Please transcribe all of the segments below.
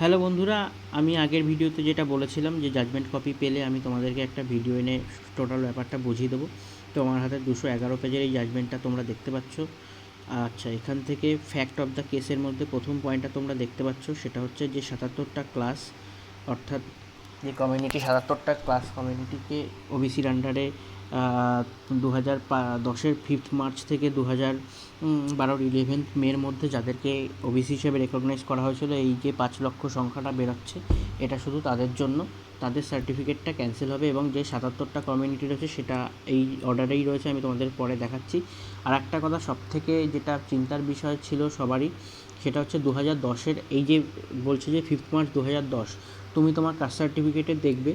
Hello বন্ধুরা, আমি আগের ভিডিওতে যেটা বলেছিলাম যে জাজমেন্ট কপি পেলে আমি তোমাদেরকে একটা ভিডিও এনে টোটাল ব্যাপারটা বুঝিয়ে দেবো। তো আমার হাতে দুশো এগারো পেজের এই জাজমেন্টটা তোমরা দেখতে পাচ্ছ। আচ্ছা এখান থেকে ফ্যাক্ট অফ দ্য কেসের মধ্যে প্রথম পয়েন্টটা তোমরা দেখতে পাচ্ছ, সেটা হচ্ছে যে সাতাত্তরটা ক্লাস অর্থাৎ যে কমিউনিটি সাতাত্তরটা ক্লাস কমিউনিটিকে ওবিসির আন্ডারে দু হাজার দশের ফিফথ মার্চ থেকে দু হাজার বারোর ইলেভেন্থ মের মধ্যে যাদেরকে ওবিসি হিসেবে রেকগনাইজ করা হয়েছিল, এই যে পাঁচ লক্ষ সংখ্যাটা বেরোচ্ছে, এটা শুধু তাদের জন্য, তাদের সার্টিফিকেটটা ক্যান্সেল হবে এবং যে সাতাত্তরটা কমিউনিটি রয়েছে সেটা এই অর্ডারেই রয়েছে, আমি তোমাদের পরে দেখাচ্ছি। আর একটা কথা সব থেকে যেটা চিন্তার বিষয় ছিল সবারই, সেটা হচ্ছে দু হাজার দশের এই যে বলছে যে ফিফথ মার্চ দু হাজার দশ, তুমি তোমার কাস্ট সার্টিফিকেটে দেখবে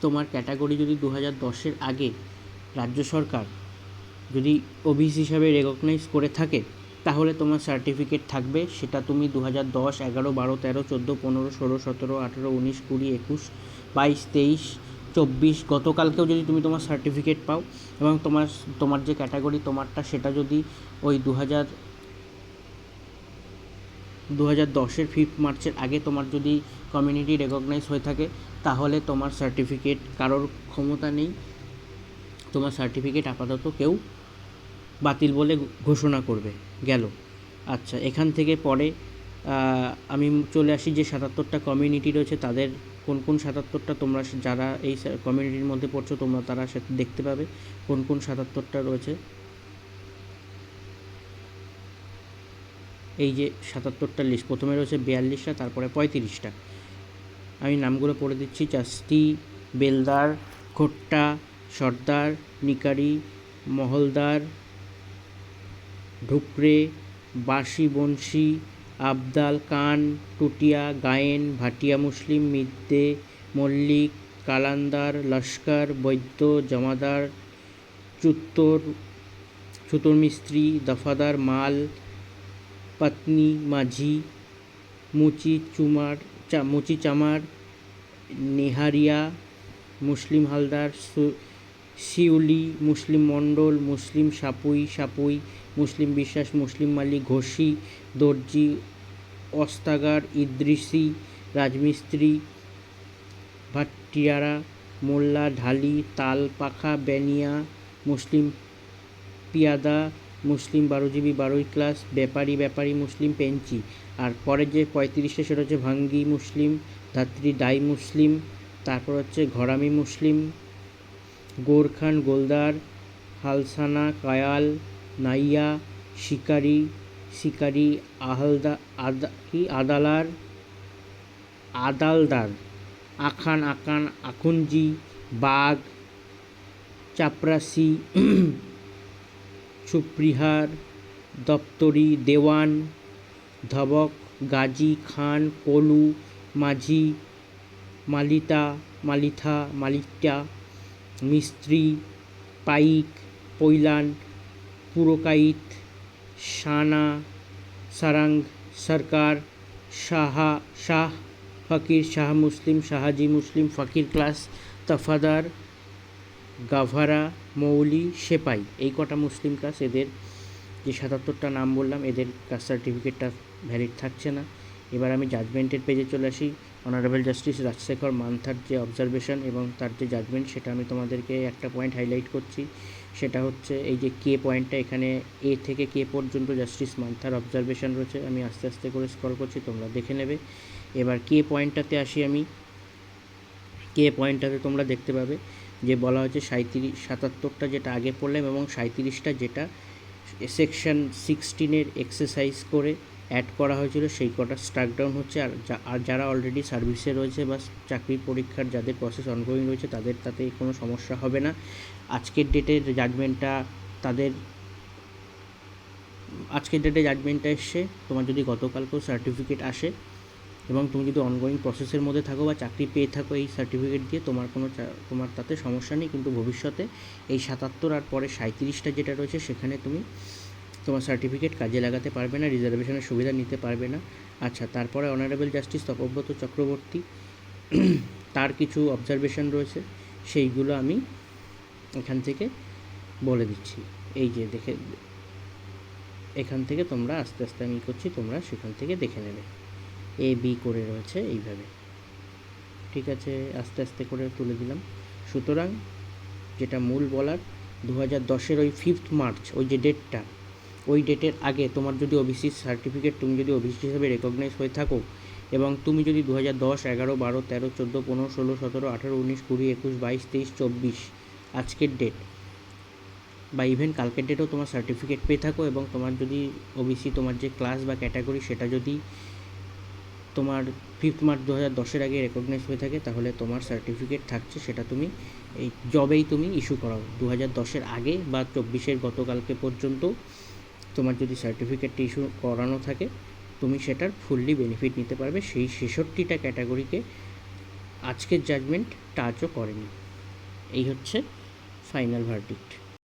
তোমার ক্যাটাগরি যদি দু হাজার দশের আগে রাজ্য সরকার যদি ওবিসি হিসাবে রেকগনাইজ করে থাকে, তাহলে তোমার সার্টিফিকেট থাকবে। সেটা তুমি দু হাজার দশ, এগারো, বারো, তেরো, চোদ্দ, পনেরো, ষোলো, সতেরো, আঠেরো, উনিশ, কুড়ি, একুশ, বাইশ, তেইশ, চব্বিশ, গতকালকেও যদি তুমি তোমার সার্টিফিকেট পাও, এবং তোমার তোমার যে ক্যাটাগরি তোমারটা, সেটা যদি ওই দু হাজার দু হাজার দশের ফিফথ মার্চের আগে তোমার যদি কমিউনিটি রেকগনাইজ হয়ে থাকে, তাহলে তোমার সার্টিফিকেট কারোর ক্ষমতা নেই। তোমার সার্টিফিকেট আপাতত কেউ বাতিল বলে ঘোষণা করবে। গেল। আচ্ছা এখান থেকে পরে আমি চলে আসি যে সাতাত্তরটা কমিউনিটি রয়েছে, তাদের কোন কোন সাতাত্তরটা তোমরা যারা এই কমিউনিটির মধ্যে পড়ছো, তোমরা তারা দেখতে পাবে কোন কোন সাতাত্তরটা রয়েছে। এই যে সাতাত্তরটা লিস্ট প্রথমে রয়েছে বিয়াল্লিশটা, তারপরে পঁয়ত্রিশটা। আমি নামগুলো পড়ে দিচ্ছি চাস্তি বেলদার, খোট্টা, সর্দার, নিকারি, মহলদার, ঢুকরে, বাঁশি বংশী আবদাল, কান, টুটিয়া, গায়েন, ভাটিয়া মুসলিম, মিদ্দে, মল্লিক, কালান্দার, লস্কর, বৈদ্য, জমাদার, চুত্তর ছুতর মিস্ত্রি দফাদার, মাল পাতনি, মাঝি, মুচি চুমার মুচি চামার, নেহারিয়া, মুসলিম হালদার শিউলি, মুসলিম মণ্ডল, মুসলিম সাপুই সাপুই, মুসলিম বিশ্বাস, মুসলিম মালিক, ঘোষি, দর্জি, অস্তাগার, ইদ্রিসি, রাজমিস্ত্রি ভাটিয়ারা মোল্লা, ঢালি, তাল, পাখা, বেনিয়া, মুসলিম পিয়াদা মুসলিম বারোজীবী বারোই ক্লাস, ব্যাপারী ব্যাপারী মুসলিম পেঞ্চি। আর পরের যে পঁয়ত্রিশটা সেটা হচ্ছে ভাঙ্গি মুসলিম, ধাত্রী ডাই মুসলিম, তারপর হচ্ছে ঘরামি মুসলিম, গোরখান, গোলদার, হালসানা, কায়াল, নাইয়া, শিকারি শিকারি, আহলদা, আদা, কি? আদালার, আদালদার, আখান, আকান আখুনজি বাঘ, চাপরাসি সুপ্রিহার, দপ্তরি দেওয়ান, ধবক, গাজী খান কলু মাঝি, মালিতা, মালিথা, মালিকটা, মিস্ত্রি, পাইক, পৈলান পুরকাইত সানা সারাং সরকার শাহা শাহ, ফকির, শাহ মুসলিম, শাহাজি মুসলিম, ফকির ক্লাস, তফাদার, গাভারা মৌলি সেপাই, এই কটা মুসলিম ক্লাস এদের যে সাতাত্তরটা নাম বললাম, এদের কাস্ট সার্টিফিকেটটা ভ্যালিড থাকছে না। এবার আমি জাজমেন্টের পেজে চলে আসি। অনারেবল জাস্টিস রাজশেখর মান্থার যে অবজারভেশন এবং তার যে জাজমেন্ট সেটা আমি তোমাদেরকে একটা পয়েন্ট হাইলাইট করছি। সেটা হচ্ছে এই যে কে পয়েন্টটা এখানে এ থেকে কে পর্যন্ত জাস্টিস মান্থার অবজারভেশন রয়েছে। আমি আস্তে আস্তে করে স্কল করছি, তোমরা দেখে নেবে। এবার কে পয়েন্টটাতে আসি আমি। কে পয়েন্টটাতে তোমরা দেখতে পাবে। যে বলা হয়েছে সাঁত্রিশ সাতাত্তরটা যেটা আগে পড়লাম এবং সাঁত্রিশটা যেটা সেকশন সিক্সটিনের এক্সারসাইজ করে অ্যাড করা হয়েছিল, সেই কটা স্ট্রাক ডাউন হচ্ছে। আর আর যারা অলরেডি সার্ভিসে রয়েছে বা চাকরির পরীক্ষার যাদের প্রসেস অনগোয়িং রয়েছে, তাদের তাতে কোনো সমস্যা হবে না। আজকের ডেটের জাজমেন্টটা তাদের, আজকের ডেটে জাজমেন্টটা এসছে। তোমার যদি গতকালকেও সার্টিফিকেট আসে এবং তুমি যদি অনগোয়িং প্রসেসের মধ্যে থাকো বা চাকরি পেয়ে থাকো এই সার্টিফিকেট দিয়ে, তোমার কোনো তোমার তাতে সমস্যা নেই। কিন্তু ভবিষ্যতে এই সাতাত্তর আর পরে সাঁত্রিশটা যেটা রয়েছে, সেখানে তুমি তোমার সার্টিফিকেট কাজে লাগাতে পারবে না রিজার্ভেশনের সুবিধা নিতে পারবে না। আচ্ছা তারপরে অনারেবল জাস্টিস তপব্রত চক্রবর্তী, তার কিছু অবজারভেশন রয়েছে, সেইগুলো আমি এখান থেকে বলে দিচ্ছি। এই যে দেখে, এখান থেকে তোমরা আস্তে আস্তে আমি করছি, তোমরা সেখান থেকে দেখে নেবে। এ বি করে রয়েছে এইভাবে। ঠিক আছে, আস্তে আস্তে করে তুলে দিলাম। সুতরাং যেটা মূল বলার দু হাজার দশের ওই ফিফথ মার্চ ওই যে ডেটটা ওই ডেটের আগে তোমার যদি ওবিসি সার্টিফিকেট তুমি যদি ওবিসি হিসেবে রেকগনাইজ হয়ে থাকো এবং তুমি যদি দু হাজার দশ, এগারো, বারো, তেরো, চোদ্দ, পনেরো, ষোলো, সতেরো, আঠেরো, উনিশ, কুড়ি, একুশ, বাইশ, তেইশ, চব্বিশ আজকের ডেট বা ইভেন কালকের ডেটেও তোমার সার্টিফিকেট পেয়ে থাকো এবং তোমার যদি ওবিসি তোমার যে ক্লাস বা ক্যাটাগরি সেটা যদি তোমার ফিফথ মার্চ দু হাজার দশের আগে রেকগনাইজ হয়ে থাকে, তাহলে তোমার সার্টিফিকেট থাকছে, সেটা তুমি এই জবেই তুমি ইস্যু করাও। দু হাজার দশের আগে বা চব্বিশের গতকালকে পর্যন্ত তোমার যদি সার্টিফিকেটটি ইস্যু করানো থাকে, তুমি সেটার ফুললি বেনিফিট নিতে পারবে। সেই ছেষট্টিটা ক্যাটাগরিকে আজকের জাজমেন্ট টাচও করেনি। এই হচ্ছে ফাইনাল ভার্ডিক্ট